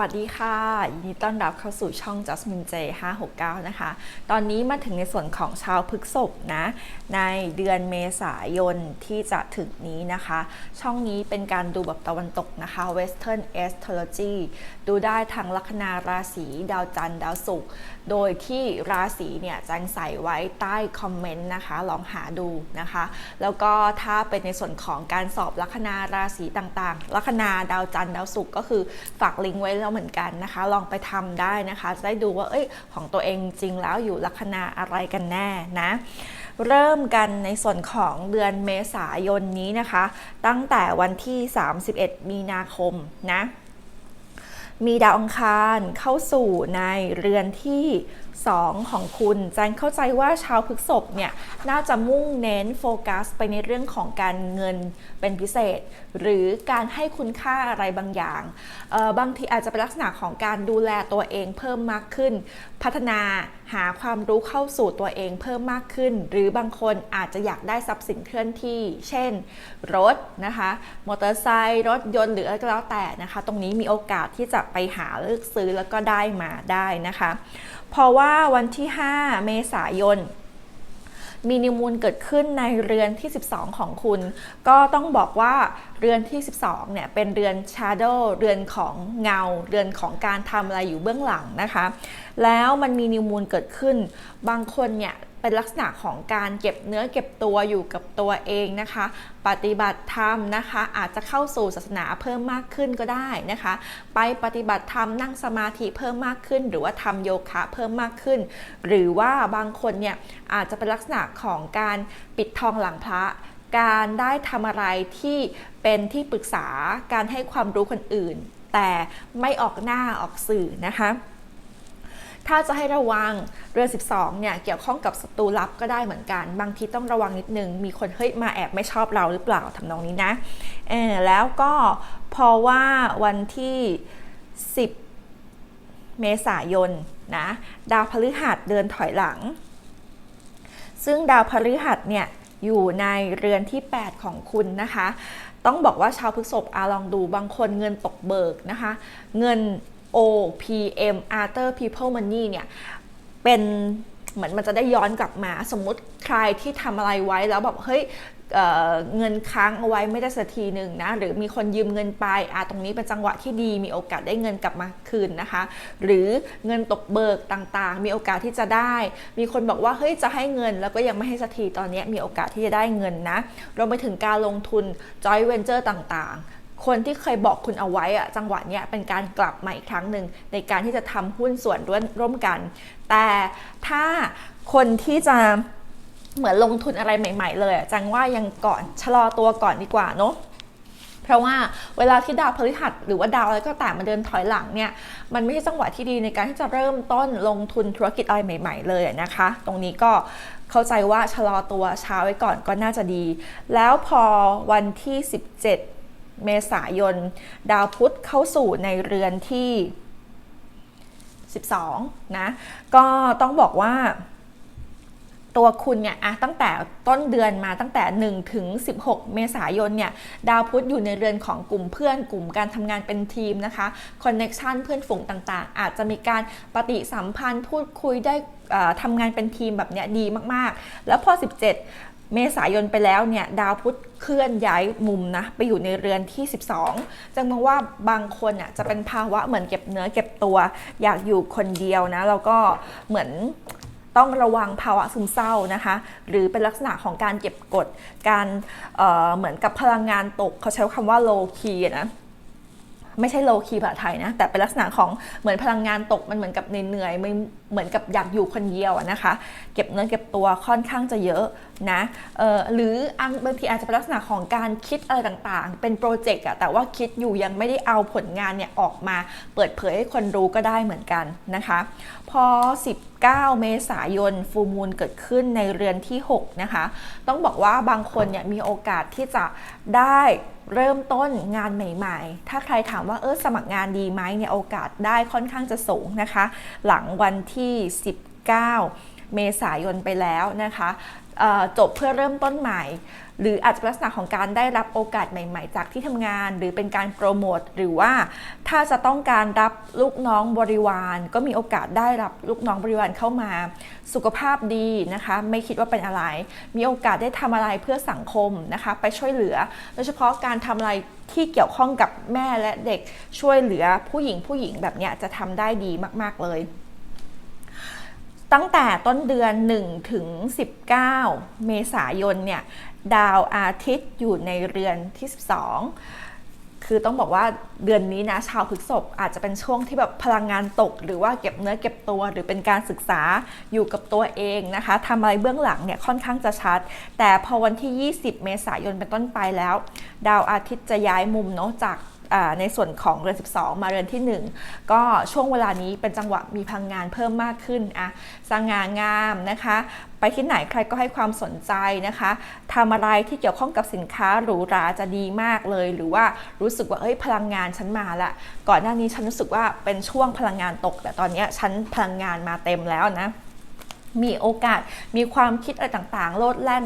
วัสดีค่ะ ยินดีต้อนรับเข้าสู่ช่อง Jasmine J 569 นะคะ ตอนนี้มาถึงในส่วนของชาวพฤกษภนะ ในเดือนเมษายนที่จะถึงนี้นะคะ ช่องนี้เป็นการดูแบบตะวันตกนะคะ Western Astrology ดูได้ทางลัคนาราศี ดาวจันทร์ ดาวศุกร์ โดยที่ราศีเนี่ยแจงใส่ไว้ใต้คอมเมนต์นะคะ ลองหาดูนะคะ แล้วก็ถ้าเป็นในส่วนของการสอบลัคนาราศีต่างๆ ลัคนาดาวจันทร์ดาวศุกร์ก็คือฝากลิงก์ไว้แล้วเหมือนกันนะคะ ลองไปทำได้นะคะจะได้ดูว่าเอ้ยของตัวเองจริงแล้วอยู่ลัคนาอะไรกันแน่นะเริ่มกันในส่วนของเดือนเมษายนนี้นะคะ ตั้งแต่วันที่ 31 มีนาคมนะ มีดาวอังคารเข้าสู่ในเรือนที่ 2 ของคุณแจงเข้าใจว่าชาวพฤกษภเนี่ยน่าจะมุ่งเน้นโฟกัสไปในเรื่องของการเงินเป็นพิเศษ หรือการให้คุณค่าอะไรบางอย่าง บางทีอาจจะเป็นลักษณะของการดูแลตัวเองเพิ่มมากขึ้น พัฒนาหาความรู้เข้าสู่ตัวเองเพิ่มมากขึ้น หรือบางคนอาจจะอยากได้ทรัพย์สินเคลื่อนที่ เช่น รถนะคะมอเตอร์ไซค์รถยนต์หรืออะไรก็แล้วแต่นะคะ ตรงนี้มีโอกาสที่จะไปหาเลือกซื้อแล้วก็ได้มาได้นะคะ เพราะว่าวันที่ 5 เมษายนมีนิวมูลเกิดขึ้นในเรือนที่ 12 ของคุณ ก็ต้องบอกว่าเรือนที่ 12 เนี่ย เป็นเรือนชาร์โดเรือนของเงา เรือนของการทำอะไรอยู่เบื้องหลังนะคะ แล้วมันมีนิวมูลเกิดขึ้น บางคนเนี่ย เป็นลักษณะของการเก็บเนื้อเก็บตัวอยู่กับตัวเองนะคะ ปฏิบัติธรรมนะคะ อาจจะเข้าสู่ศาสนาเพิ่มมากขึ้นก็ได้นะคะ ไปปฏิบัติธรรมนั่งสมาธิเพิ่มมากขึ้น หรือว่าทำโยคะเพิ่มมากขึ้น หรือว่าบางคนเนี่ยอาจจะเป็นลักษณะของการปิดทองหลังพระการได้ทำอะไรที่เป็นที่ปรึกษาการให้ความรู้คนอื่น แต่ไม่ออกหน้าออกสื่อนะคะ ถ้าจะให้ระวังเรือ 12 เนี่ยเกี่ยวข้องกับศัตรูลับก็ได้เหมือนกัน บางทีต้องระวังนิดนึง มีคนเฮ้ยมาแอบไม่ชอบเราหรือเปล่าทำนองนี้นะเออแล้วก็พอว่าวันที่ 10 เมษายนนะดาวพฤหัสเดินถอยหลัง ซึ่งดาวพฤหัสเนี่ยอยู่ในเรือนที่ 8 ของคุณนะคะ ต้องบอกว่าชาวพฤษภอาลองดูบางคนเงินตกเบิกนะคะ เงิน OPM After People Money เนี่ยเป็นเหมือนมันจะได้ย้อนกลับมา สมมุติใครที่ทำอะไรไว้แล้วแบบเฮ้ยเเงินค้างเอาไว้ไม่ได้สักทีหนึ่งนะหรือมีคนยืมเงินไปอะตรงนี้เป็นจังหวะที่ดีมีโอกาสได้เงินกลับมาคืนนะคะ หรือเงินตกเบิกต่างๆ มีโอกาสที่จะได้ มีคนบอกว่าเฮ้ยจะให้เงินแล้วก็ยังไม่ให้สักทีตอนนี้มีโอกาสที่จะได้เงินนะรวมไปถึงการลงทุน joint venture ต่างๆ คนที่เคยบอกคุณเอาไว้อะจังหวะเนี้ยเป็นการกลับมาอีกครั้งหนึ่งในการที่จะทำหุ้นส่วนร่วมกัน แต่ถ้าคนที่จะเหมือนลงทุนอะไรใหม่ ๆ เลยจังว่ายังก่อนชะลอตัวก่อนดีกว่าเนาะเพราะว่าเวลาที่ดาวพฤหัสหรือว่าดาวอะไรก็ตามมาเดินถอยหลังเนี่ยมันไม่ใช่จังหวะที่ดีในการที่จะเริ่มต้นลงทุนธุรกิจอะไรใหม่ ๆ เลยนะคะ ตรงนี้ก็เข้าใจว่าชะลอตัวช้าไว้ก่อนก็น่าจะดี แล้วพอวันที่ 17 เมษายน ดาวพุธเข้าสู่ในเรือนที่ 12 นะ ก็ต้องบอกว่าตัวคุณเนี่ยอะตั้งแต่ต้นเดือนมาตั้งแต่1ถึง16 เมษายนเนี่ยดาวพุธอยู่ในเรือนของกลุ่มเพื่อนกลุ่มการทำงานเป็นทีมนะคะคอนเน็ชันเพื่อนฝูงต่างๆ อาจจะมีการปฏิสัมพันธ์พูดคุยได้ทำงานเป็นทีมแบบเนี้ยดีมากๆ แล้วพอ 17 เมษายนไปแล้วเนี่ยดาวพุธเคลื่อนย้ายมุมนะไปอยู่ในเรือนที่ 12 จังมองว่าบางคนอะจะเป็นภาวะเหมือนเก็บเนื้อเก็บตัว อยากอยู่คนเดียวนะแล้วก็เหมือนต้องระวังภาวะซึมเศร้านะคะ หรือเป็นลักษณะของการเก็บกด การเเหมือนกับพลังงานตก เขาใช้คำว่า low key นะไม่ใช่โลคีภาษาไทยนะ แต่เป็นลักษณะของเหมือนพลังงานตกมันเหมือนกับเหนื่อยไม่เหมือนกับอยากอยู่คนเดียวนะคะ เก็บเนื้อเก็บตัวค่อนข้างจะเยอะนะหรือบางทีอาจจะเป็นลักษณะของการคิดอะไรต่างๆ เป็นโปรเจกต์อะแต่ว่าคิดอยู่ยังไม่ได้เอาผลงานเนี่ยออกมาเปิดเผยให้คนรู้ก็ได้เหมือนกันนะคะ พอ 19 เมษายนฟูมูลเกิดขึ้นในเรือนที่ 6 นะคะ ต้องบอกว่าบางคนเนี่ยมีโอกาสที่จะได้เริ่มต้นงานใหม่ๆ ถ้าใครถามว่าเออสมัครงานดีไหมเนี่ยโอกาสได้ค่อนข้างจะสูงนะคะ หลังวันที่ที่ 19 เมษายนไปแล้วนะคะจบเพื่อเริ่มต้นใหม่ หรืออาจจะลักษณะของการได้รับโอกาสใหม่ ๆ จากที่ทำงาน หรือเป็นการโปรโมทหรือว่าถ้าจะต้องการรับลูกน้องบริวาร ก็มีโอกาสได้รับลูกน้องบริวารเข้ามา สุขภาพดีนะคะ ไม่คิดว่าเป็นอะไร มีโอกาสได้ทำอะไรเพื่อสังคมนะคะ ไปช่วยเหลือ โดยเฉพาะการทำอะไรที่เกี่ยวข้องกับแม่และเด็กช่วยเหลือผู้หญิงผู้หญิงแบบนี้จะทำได้ดีมาก ๆเลย ตั้งแต่ต้นเดือน 1 ถึง 19 เมษายนเนี่ยดาวอาทิตย์อยู่ในเรือนที่ 12 คือต้องบอกว่าเดือนนี้นะชาวพฤษภอาจจะเป็นช่วงที่แบบพลังงานตก หรือว่าเก็บเนื้อเก็บตัว หรือเป็นการศึกษาอยู่กับตัวเองนะคะทำอะไรเบื้องหลังเนี่ยค่อนข้างจะชัด แต่พอวันที่ 20 เมษายนเป็นต้นไปแล้ว ดาวอาทิตย์จะย้ายมุมเนาะจาก ในส่วนของเรือน 12 มาเรือนที่ 1 ก็ช่วงเวลานี้เป็นจังหวะมีพลังงานเพิ่มมากขึ้นอะสง่างามนะคะ ไปที่ไหนใครก็ให้ความสนใจนะคะทำอะไรที่เกี่ยวข้องกับสินค้าหรูหราจะดีมากเลย หรือว่ารู้สึกว่าเอ้ยพลังงานฉันมาละ ก่อนหน้านี้ฉันรู้สึกว่าเป็นช่วงพลังงานตก แต่ตอนนี้ฉันพลังงานมาเต็มแล้วนะมีโอกาสมีความคิดอะไรต่างๆ โลดแล่น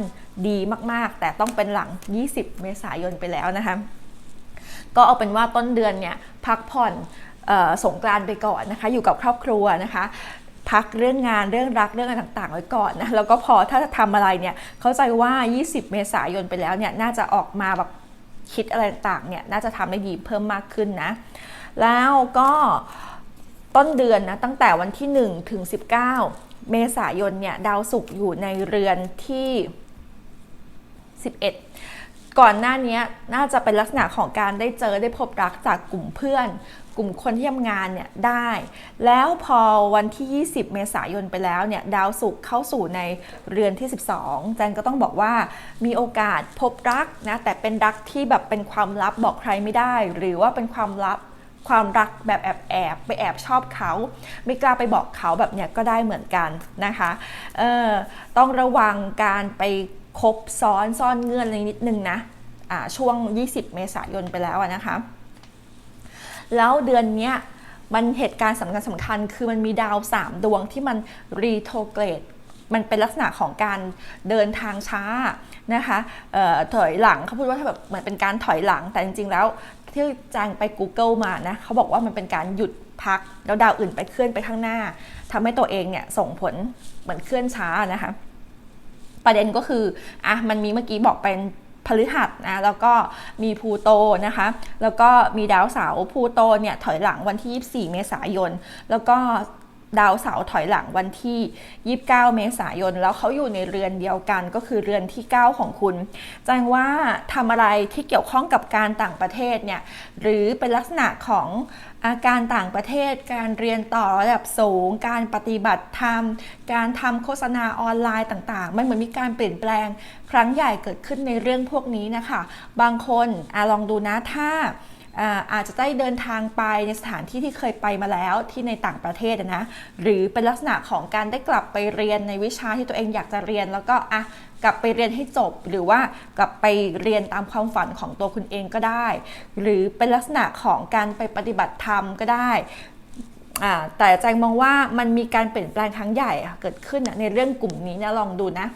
ดีมากๆ แต่ต้องเป็นหลัง 20 เมษายนไปแล้วนะคะ ก็เอาเป็นว่าต้นเดือนเนี่ยพักผ่อนออสงกรานไปก่อนนะคะ อยู่กับครอบครัวนะคะ พักเรื่องงานเรื่องรักเรื่องอะไรต่างๆไว้ก่อนนะแล้วก็พอถ้าจะทำอะไรเนี่ยเข้าใจว่า 20 เมษายนไปแล้วเนี่ยน่าจะออกมาแบบคิดอะไรต่างๆเนี่ยน่าจะทำได้ดีเพิ่มมากขึ้นนะ แล้วก็ต้นเดือนนะตั้งแต่วันที่ 1 ถึง 19 เมษายนเนี่ยดาวศุกร์อยู่ในเรือนที่ 11 ก่อนหน้านี้น่าจะเป็นลักษณะของการได้เจอได้พบรักจากกลุ่มเพื่อน กลุ่มคนที่ทำงานเนี่ยได้ แล้วพอวันที่ 20 เมษายนไปแล้วเนี่ยดาวศุกร์เข้าสู่ในเรือนที่ 12 จันก็ต้องบอกว่ามีโอกาสพบรักนะแต่เป็นรักที่แบบเป็นความลับบอกใครไม่ได้ หรือว่าเป็นความลับความรักแบบแอบแอบไปแอบชอบเขา ไม่กล้าไปบอกเขาแบบเนี้ยก็ได้เหมือนกันนะคะเออต้องระวังการไป คบซ้อนซ่อนเงื่อนอะไรนิดนึงนะอ่าช่วง 20 เมษายนไปแล้วนะคะ แล้วเดือนเนี้ยมันเหตุการณ์สำคัญสำคัญคือมันมีดาว 3 ดวงที่มันรีโทเกรดมันเป็นลักษณะของการเดินทางช้านะคะออถอยหลังเขาพูดว่าถ้าแบบเหมือนเป็นการถอยหลังแต่จริงๆแล้วที่แจงไป Google มานะเขาบอกว่ามันเป็นการหยุดพัก แล้วดาวอื่นไปเคลื่อนไปข้างหน้าทำให้ตัวเองเนี่ยส่งผลเหมือนเคลื่อนช้านะคะ ประเด็นก็คืออะมันมีเมื่อกี้บอกเป็นพฤหัสนะแล้วก็มีพูโตนะคะ แล้วก็มีดาวเสาร์พูโตเนี่ยถอยหลังวันที่ 24 เมษายน แล้วก็ ดาวเสาร์ถอยหลังวันที่ 29 เมษายน แล้วเขาอยู่ในเรือนเดียวกันก็คือเรือนที่ 9 ของคุณแจ้งว่าทำอะไรที่เกี่ยวข้องกับการต่างประเทศเนี่ยหรือเป็นลักษณะของอาการต่างประเทศ การเรียนต่อระดับสูง การปฏิบัติธรรม การทำโฆษณาออนไลน์ต่างๆ มันเหมือนมีการเปลี่ยนแปลง ครั้งใหญ่เกิดขึ้นในเรื่องพวกนี้นะคะ บางคนอลองดูนะถ้า อาจจะได้เดินทางไปในสถานที่ที่เคยไปมาแล้วที่ในต่างประเทศนะหรือเป็นลักษณะของการได้กลับไปเรียนในวิชาที่ตัวเองอยากจะเรียน แล้วก็อะกลับไปเรียนให้จบ หรือว่ากลับไปเรียนตามความฝันของตัวคุณเองก็ได้ หรือเป็นลักษณะของการไปปฏิบัติธรรมก็ได้แต่แจงมองว่ามันมีการเปลี่ยนแปลงครั้งใหญ่เกิดขึ้นในเรื่องกลุ่มนี้นะลองดูนะ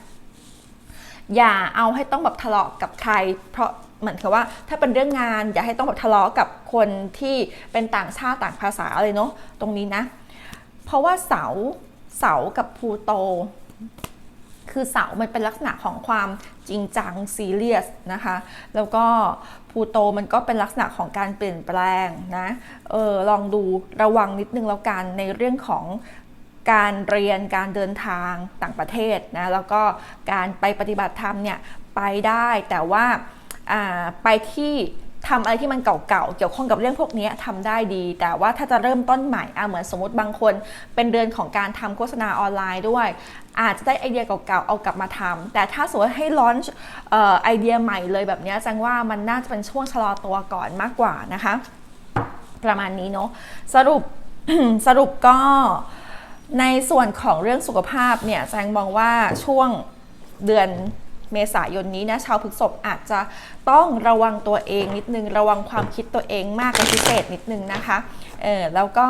อย่าเอาให้ต้องแบบทะเลาะกับใคร เพราะ เหมือนกับว่า ถ้าเป็นเรื่องงานอย่าให้ต้องแบบทะเลาะกับคนที่เป็นต่างชาติต่างภาษาเลยเนาะตรงนี้นะ เพราะว่าเสาเสากับพูโต คือเสามันเป็นลักษณะของความจริงจังซีเรียสนะคะ แล้วก็พูโตมันก็เป็นลักษณะของการเปลี่ยนแปลงนะเออลองดูระวังนิดนึงแล้วกันในเรื่องของการเรียนการเดินทางต่างประเทศนะแล้วก็การไปปฏิบัติธรรมเนี่ยไปได้แต่ว่า ไปที่ทำอะไรที่มันเก่าๆ เกี่ยวข้องกับเรื่องพวกนี้ทำได้ดี แต่ว่าถ้าจะเริ่มต้นใหม่อะเหมือนสมมติบางคน เป็นเดือนของการทำโฆษณาออนไลน์ด้วย อาจจะได้ไอเดียเก่าๆ เอากลับมาทำแต่ถ้าสมมติให้ลอนไอเดียใหม่เลยแบบนี้แจังว่ามันน่าจะเป็นช่วงชะลอตัวก่อนมากกว่านะคะ ประมาณนี้เนาะสรุปสรุปก็ในส่วนของเรื่องสุขภาพเนี่ยแจงมองว่าช่วงเดือน เมษายนนี้นะชาวพฤษภอาจจะต้องระวังตัวเองนิดนึง ระวังความคิดตัวเองมากเป็นพิเศษนิดนึงนะคะเออแล้วก็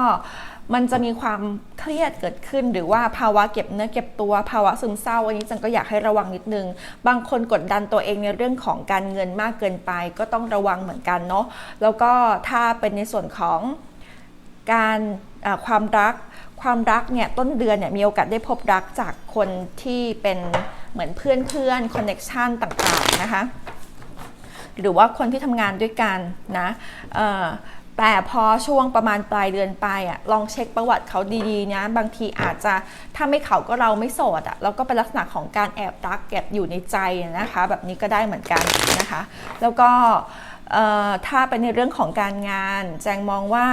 มันจะมีความเครียดเกิดขึ้นหรือว่าภาวะเก็บเนื้อเก็บตัวภาวะซึมเศร้าอันนี้จังก็อยากให้ระวังนิดนึง บางคนกดดันตัวเองในเรื่องของการเงินมากเกินไป ก็ต้องระวังเหมือนกันเนาะแล้วก็ถ้าเป็นในส่วนของการความรักความรักเนี่ยต้นเดือนเนี่ยมีโอกาสได้พบรักจากคนที่เป็น เหมือนเพื่อนเพื่อนคอนเน็ชันต่างๆนะคะ หรือว่าคนที่ทำงานด้วยกันนะแต่พอช่วงประมาณปลายเดือนไปอะลองเช็คประวัติเขาดีๆนะบางทีอาจจะถ้าไม่เขาก็เราไม่โสดอะแล้วก็เป็นลักษณะของการแอบรักแอบอยู่ในใจนะคะ แบบนี้ก็ได้เหมือนกันนะคะ แล้วก็ถ้าเป็นในเรื่องของการงาน แจงมองว่า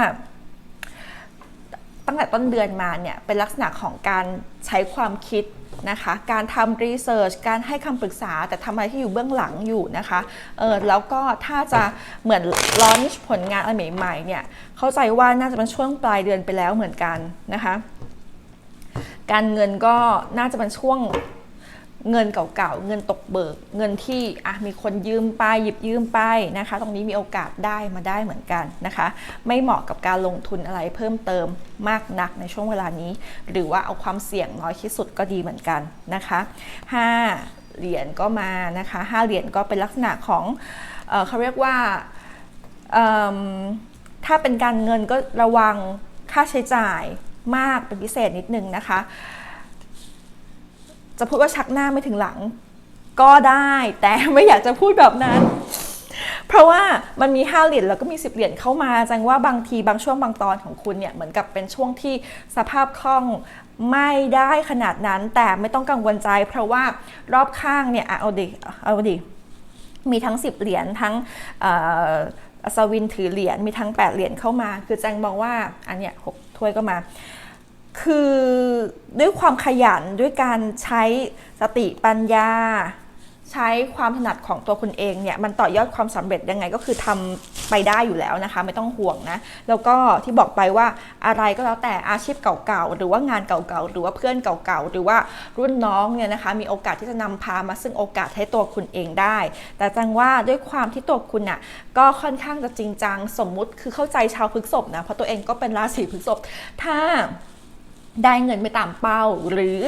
ตั้งแต่ต้นเดือนมาเนี่ยเป็นลักษณะของการใช้ความคิด นะคะ การทำรีเสิร์ชการให้คำปรึกษา แต่ทำอะไรที่อยู่เบื้องหลังอยู่นะคะเออแล้วก็ถ้าจะเหมือนลอนช์ผลงานอะไรใหม่ๆเนี่ยเข้าใจว่าน่าจะเป็นช่วงปลายเดือนไปแล้วเหมือนกันนะคะ การเงินก็น่าจะเป็นช่วง เงินเก่าๆ เงินตกเบิก เงินที่อะมีคนยืมไปหยิบยืมไปนะคะ ตรงนี้มีโอกาสได้มาได้เหมือนกันนะคะ ไม่เหมาะกับการลงทุนอะไรเพิ่มเติมมากนักในช่วงเวลานี้ หรือว่าเอาความเสี่ยงน้อยที่สุดก็ดีเหมือนกันนะคะ 5 เหรียญก็มานะคะ 5 เหรียญก็เป็นลักษณะของเออเขาเรียกว่าถ้าเป็นการเงินก็ระวังค่าใช้จ่ายมากเป็นพิเศษนิดนึงนะคะ จะพูดว่าชักหน้าไม่ถึงหลัง ก็ได้แต่ไม่อยากจะพูดแบบนั้น เพราะว่ามันมี 5 เหรียญแล้วก็มี 10 เหรียญเข้ามาจังว่าบางทีบางช่วงบางตอนของคุณเนี่ยเหมือนกับเป็นช่วงที่สภาพคล่องไม่ได้ขนาดนั้นแต่ไม่ต้องกังวลใจ เพราะว่ารอบข้างเนี่ยอะเอาดิเอาดิมีทั้ง 10 เหรียญทั้งอัศวินถือเหรียญมีทั้ง 8 เหรียญเข้ามา คือแจงมองว่าอันเนี้ยหถ้วยก็มา คือด้วยความขยันด้วยการใช้สติปัญญา ใช้ความถนัดของตัวคุณเองเนี่ยมันต่อยอดความสำเร็จยังไงก็คือทำไปได้อยู่แล้วนะคะ ไม่ต้องห่วงนะ แล้วก็ที่บอกไปว่าอะไรก็แล้วแต่อาชีพเก่าๆหรือว่างานเก่าๆหรือว่าเพื่อนเก่าๆหรือว่ารุ่นน้องเนี่ยนะคะ มีโอกาสที่จะนำพามาซึ่งโอกาสให้ตัวคุณเองได้ แต่จังว่าด้วยความที่ตัวคุณน่ะก็ค่อนข้างจะจริงจังสมมุติคือเข้าใจชาวพฤกษภนะเพราะตัวเองก็เป็นราศีพฤกษภถ้า ได้เงินไม่ตามเป้า หรือ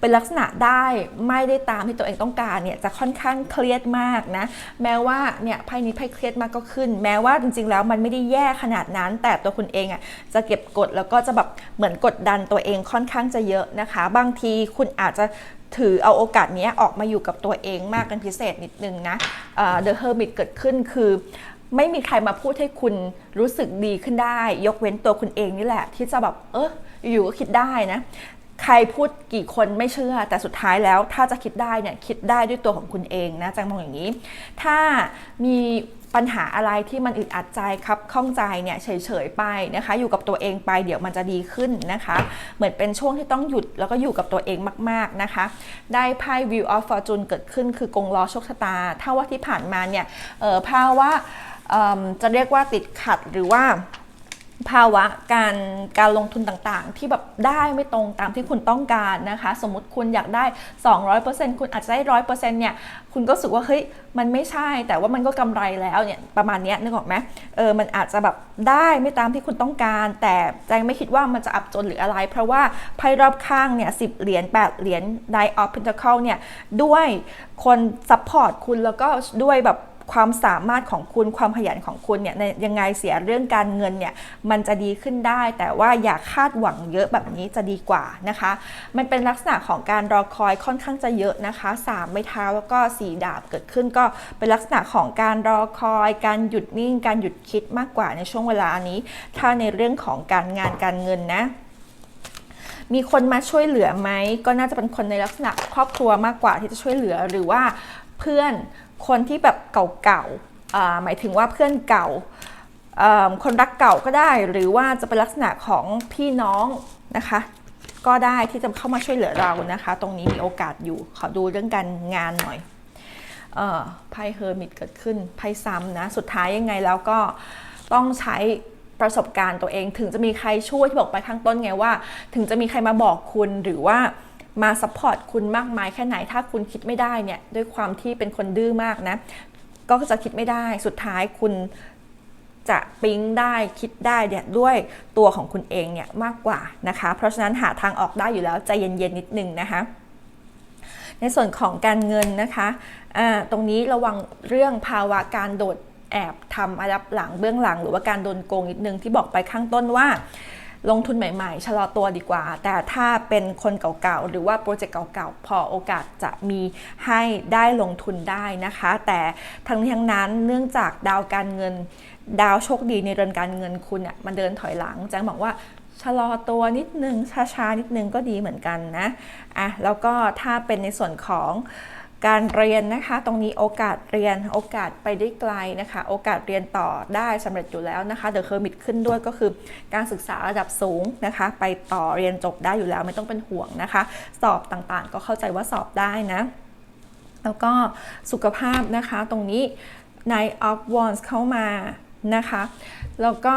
เป็นลักษณะได้ไม่ได้ตามที่ตัวเองต้องการเนี่ยจะค่อนข้างเครียดมากนะแม้ว่าเนี่ยไพ่นี้ไพ่เครียดมากก็ขึ้น แม้ว่าจริง ๆ แล้วมันไม่ได้แย่ขนาดนั้น แต่ตัวคุณเองอะจะเก็บกดแล้วก็จะแบบเหมือนกดดันตัวเองค่อนข้างจะเยอะนะคะ บางทีคุณอาจจะถือเอาโอกาสนี้ออกมาอยู่กับตัวเองมากเป็นพิเศษนิดนึงนะเอ่อ The Hermit เกิดขึ้นคือ ไม่มีใครมาพูดให้คุณรู้สึกดีขึ้นได้ ยกเว้นตัวคุณเองนี่แหละ ที่จะแบบเอออยู่ก็คิดได้นะ ใครพูดกี่คนไม่เชื่อ แต่สุดท้ายแล้วถ้าจะคิดได้เนี่ยคิดได้ด้วยตัวของคุณเองนะจังมองอย่างนี้ ถ้ามีปัญหาอะไรที่มันอึดอัดใจครับข้องใจเนี่ยเฉยๆไปนะคะ อยู่กับตัวเองไปเดี๋ยวมันจะดีขึ้นนะคะ เหมือนเป็นช่วงที่ต้องหยุดแล้วก็อยู่กับตัวเองมากๆนะคะ ได้ไพ่ View of Fortune เกิดขึ้นคือกงล้อโชคชะตา ถ้าว่าที่ผ่านมาเนี่ยเออภาวะ จะเรียกว่าติดขัดหรือว่าภาวะการการลงทุนต่างๆ ที่แบบได้ไม่ตรงตามที่คุณต้องการนะคะ สมมติคุณอยากได้ 200%คุณอาจจะได้100%เนี่ยคุณก็รู้สึกว่าเฮ้ยมันไม่ใช่ แต่ว่ามันก็กำไรแล้วเนี่ยประมาณนี้นึกออกไหมเออมันอาจจะแบบได้ไม่ตามที่คุณต้องการ แต่แจงไม่คิดว่ามันจะอับจนหรืออะไร เพราะว่าไพ่รอบข้างเนี่ยสิเหรียญ8เหรียญ Die of Pentacle เนี่ยด้วยคนซัพพอร์ตคุณแล้วก็ด้วยแบบ ความสามารถของคุณความขยันของคุณเนี่ยยังไงเสียเรื่องการเงินเนี่ยมันจะดีขึ้นได้ แต่ว่าอย่าคาดหวังเยอะแบบนี้จะดีกว่านะคะ มันเป็นลักษณะของการรอคอยค่อนข้างจะเยอะนะคะสามไม้เท้าแล้วก็สีดาบเกิดขึ้นก็เป็นลักษณะของการรอคอย การหยุดนิ่ง การหยุดคิดมากกว่าในช่วงเวลานี้ ถ้าในเรื่องของการงานการเงินนะมีคนมาช่วยเหลือไหมก็น่าจะเป็นคนในลักษณะครอบครัวมากกว่าที่จะช่วยเหลือหรือว่า เพื่อนคนที่แบบเก่าๆหมายถึงว่าเพื่อนเก่าคนรักเก่าก็ได้ หรือว่าจะเป็นลักษณะของพี่น้องนะคะ ก็ได้ที่จะเข้ามาช่วยเหลือเรานะคะ ตรงนี้มีโอกาสอยู่ ขอดูเรื่องการงานหน่อยไพ่เฮอร์มิตเกิดขึ้นไพ่ซ้ำนะสุดท้ายยังไงแล้วก็ต้องใช้ประสบการณ์ตัวเอง ถึงจะมีใครช่วยที่บอกไปข้างต้นไงว่า ถึงจะมีใครมาบอกคุณหรือว่า มาซัพพอร์ตคุณมากมายแค่ไหน ถ้าคุณคิดไม่ได้เนี่ยด้วยความที่เป็นคนดื้อมากนะ ก็จะคิดไม่ได้สุดท้ายคุณจะปิ๊งได้คิดได้เนี่ยด้วยตัวของคุณเองเนี่ยมากกว่านะคะ เพราะฉะนั้นหาทางออกได้อยู่แล้วใจเย็นๆนิดนึงนะคะ ในส่วนของการเงินนะคะอ่าตรงนี้ระวังเรื่องภาวะการโดดแอบทำอารับหลังเบื้องหลัง หรือว่าการโดนโกงนิดนึงที่บอกไปข้างต้นว่า ลงทุนใหม่ๆ ชะลอตัวดีกว่า แต่ถ้าเป็นคนเก่าๆ หรือว่าโปรเจกต์เก่าๆ พอโอกาสจะมีให้ได้ลงทุนได้นะคะ แต่ทั้งนี้ทั้งนั้นเนื่องจากดาวการเงิน ดาวโชคดีในเรือนการเงินคุณเนี่ยมันเดินถอยหลังแจ้งบอกว่าชะลอตัวนิดนึงช้าๆนิดนึงก็ดีเหมือนกันนะอะแล้วก็ถ้าเป็นในส่วนของ การเรียนนะคะ ตรงนี้โอกาสเรียนโอกาสไปได้ไกลนะคะ โอกาสเรียนต่อได้สำเร็จอยู่แล้วนะคะเดอะเคอร์มิดขึ้นด้วยก็คือการศึกษาระดับสูงนะคะ ไปต่อเรียนจบได้อยู่แล้วไม่ต้องเป็นห่วงนะคะ สอบต่างๆ ก็เข้าใจว่าสอบได้นะ แล้วก็สุขภาพนะคะ ตรงนี้ใน of wands เข้ามานะคะแล้วก็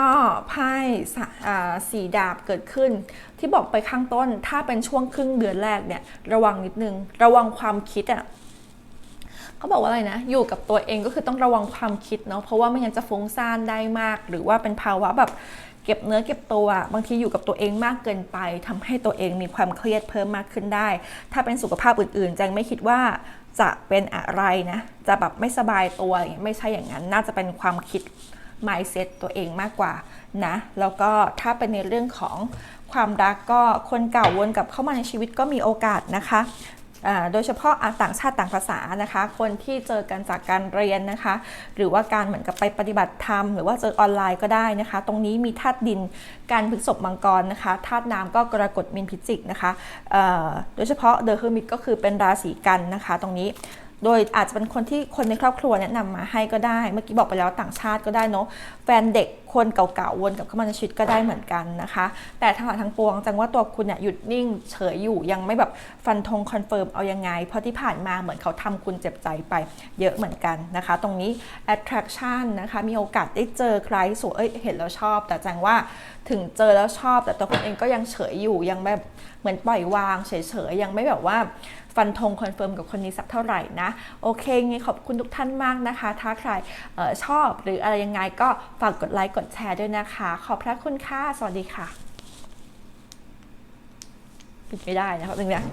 ไพ่สีดาบเกิดขึ้น ที่บอกไปข้างต้นถ้าเป็นช่วงครึ่งเดือนแรกเนี่ย ระวังนิดนึง ระวังความคิดอะ่ะ เขาบอกว่าอะไรนะ อยู่กับตัวเองก็คือต้องระวังความคิดเนาะเพราะว่าไม่งั้นจะฟุ้งซ่านได้มาก หรือว่าเป็นภาวะแบบเก็บเนื้อเก็บตัว บางทีอยู่กับตัวเองมากเกินไปทำให้ตัวเองมีความเครียดเพิ่มมากขึ้นได้ ถ้าเป็นสุขภาพอื่นๆแจงไม่คิดว่าจะเป็นอะไรนะ จะแบบไม่สบายตัวไม่ใช่อย่างนั้น น่าจะเป็นความคิด mindset ตัวเองมากกว่านะ แล้วก็ถ้าเป็นในเรื่องของความรักก็คนเก่าวนกลับเข้ามาในชีวิตก็มีโอกาสนะคะ โดยเฉพาะอะต่างชาติต่างภาษานะคะ คนที่เจอกันจากการเรียนนะคะ หรือว่าการเหมือนกับไปปฏิบัติธรรม หรือว่าเจอออนไลน์ก็ได้นะคะ ตรงนี้มีธาตุดินการพฤกษบมังกรนะคะธาตุน้ำก็กรกฎมินพิจิกนะคะโดยเฉพาะเดอะเฮอร์มิตก็คือเป็นราศีกันนะคะ ตรงนี้ โดยอาจจะเป็นคนที่คนในครอบครัวแนะนำมาให้ก็ได้ เมื่อกี้บอกไปแล้วต่างชาติก็ได้เนาะแฟนเด็กคนเก่าๆวนกับเข้ามาในชีวิตก็ได้เหมือนกันนะคะ แต่ทั้งหลายทั้งปวงจังว่าตัวคุณเนี่ยหยุดนิ่งเฉยอยู่ยังไม่แบบฟันธงคอนเฟิร์มเอายังไง เพราะที่ผ่านมาเหมือนเขาทำคุณเจ็บใจไปเยอะเหมือนกันนะคะ ตรงนี้ attraction นะคะมีโอกาสได้เจอใครสวยเอ้ยเห็นแล้วชอบ แต่จังว่าถึงเจอแล้วชอบ แต่ตัวคุณเองก็ยังเฉยอยู่ยังแบบเหมือนปล่อยวางเฉยๆยังไม่แบบว่า ฟันธงคอนเฟิร์มกับคนนี้สักเท่าไหร่นะ โอเคงี้ขอบคุณทุกท่านมากนะคะ ถ้าใครออชอบหรืออะไรยังไงก็ฝากกดไลค์กดแชร์ด้วยนะคะ ขอบพระคุณค่ะ สวัสดีค่ะ ปิดไม่ได้นะครับตรงเนี้ย